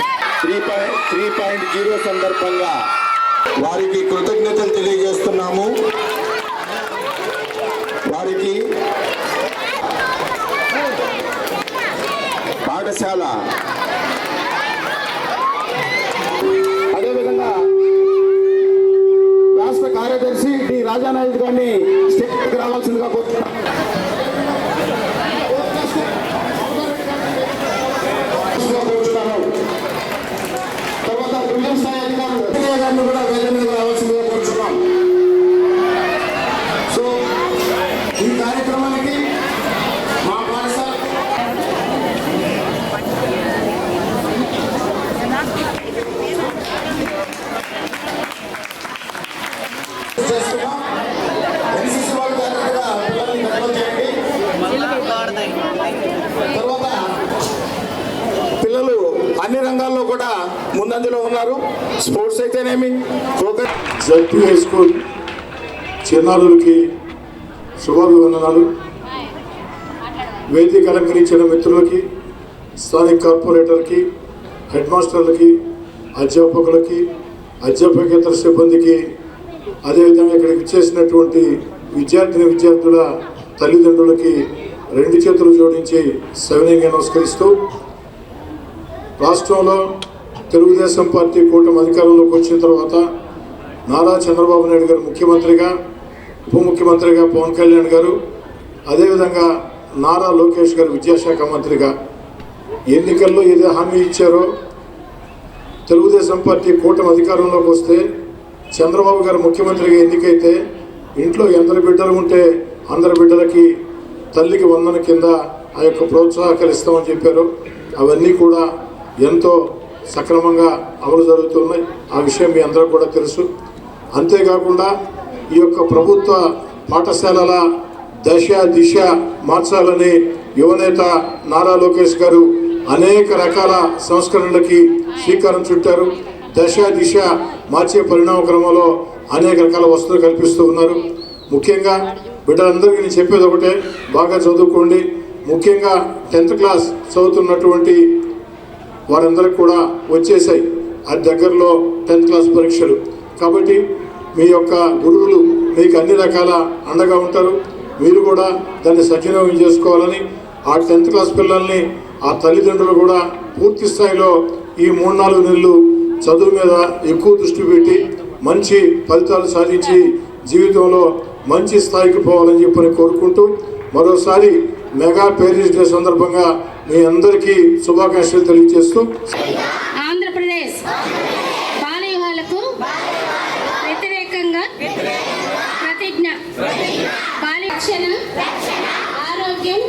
Left. Three point three point zero సందర్భంగా వారికి కృతజ్ఞతలు తెలియజేస్తున్నాము. వారికి పాఠశాల. అదేవిధంగా రాష్ట్ర కార్యదర్శి డి రాజానాయుడు ముందంజలో ఉన్నారు. స్పోర్ట్స్ అయితేనేమి? జడ్పీ హై స్కూల్ చిన్నారులకి శుభాభివందనాలు. వేదిక అలంకరించిన మిత్రులకి స్థానిక కార్పొరేటర్కి హెడ్ మాస్టర్లకి అధ్యాపకులకి అధ్యాపకేతర సిబ్బందికి అదేవిధంగా ఇక్కడికి చేసినటువంటి విద్యార్థిని విద్యార్థుల తల్లిదండ్రులకి రెండు చేతులు జోడించి సవినయంగా నమస్కరిస్తూ రాష్ట్రంలో తెలుగుదేశం పార్టీ కూటమి అధికారంలోకి వచ్చిన తర్వాత నారా చంద్రబాబు నాయుడు గారు ముఖ్యమంత్రిగా ఉప ముఖ్యమంత్రిగా పవన్ కళ్యాణ్ గారు అదేవిధంగా నారా లోకేష్ గారు విద్యాశాఖ మంత్రిగా. ఎన్నికల్లో ఏదో హామీ ఇచ్చారో తెలుగుదేశం పార్టీ కూటమి అధికారంలోకి వస్తే చంద్రబాబు గారు ముఖ్యమంత్రిగా ఎన్నికైతే ఇంట్లో ఎందరి బిడ్డలు ఉంటే అందరి బిడ్డలకి తల్లికి వందన కింద ఆ యొక్క ప్రోత్సాహకాలు ఇస్తామని చెప్పారు. అవన్నీ కూడా ఎంతో సక్రమంగా అమలు జరుగుతున్నాయి. ఆ విషయం మీ అందరూ కూడా తెలుసు. అంతేకాకుండా ఈ యొక్క ప్రభుత్వ పాఠశాలల దశ దిశ మార్చాలని యువనేత నారా లోకేష్ గారు అనేక రకాల సంస్కరణలకి శ్రీకారం చుట్టారు. దశ దిశ మార్చే పరిణామ క్రమంలో అనేక రకాల వస్తువులు కల్పిస్తూ ఉన్నారు. ముఖ్యంగా బిడ్డలందరికీ నేను చెప్పేది ఒకటే బాగా చదువుకోండి. ముఖ్యంగా టెన్త్ క్లాస్ చదువుతున్నటువంటి వారందరికి కూడా వచ్చేసాయి అది దగ్గరలో టెన్త్ క్లాస్ పరీక్షలు. కాబట్టి మీ యొక్క గురువులు మీకు అన్ని రకాల అండగా ఉంటారు. మీరు కూడా దాన్ని సద్వినియోగం చేసుకోవాలని ఆ టెన్త్ క్లాస్ పిల్లల్ని ఆ తల్లిదండ్రులు కూడా పూర్తి స్థాయిలో ఈ మూడు నాలుగు నెలలు చదువు మీద ఎక్కువ దృష్టి పెట్టి మంచి ఫలితాలు సాధించి జీవితంలో మంచి స్థాయికి పోవాలని చెప్పని కోరుకుంటూ మరోసారి మెగా పేరెంట్స్ డే సందర్భంగా మీ అందరికీ శుభాకాంక్షలు తెలియజేస్తూ ఆంధ్రప్రదేశ్ బాలయుగాలకు వ్యతిరేకంగా ప్రతిజ్ఞ బాల్య రక్షణ ఆరోగ్యం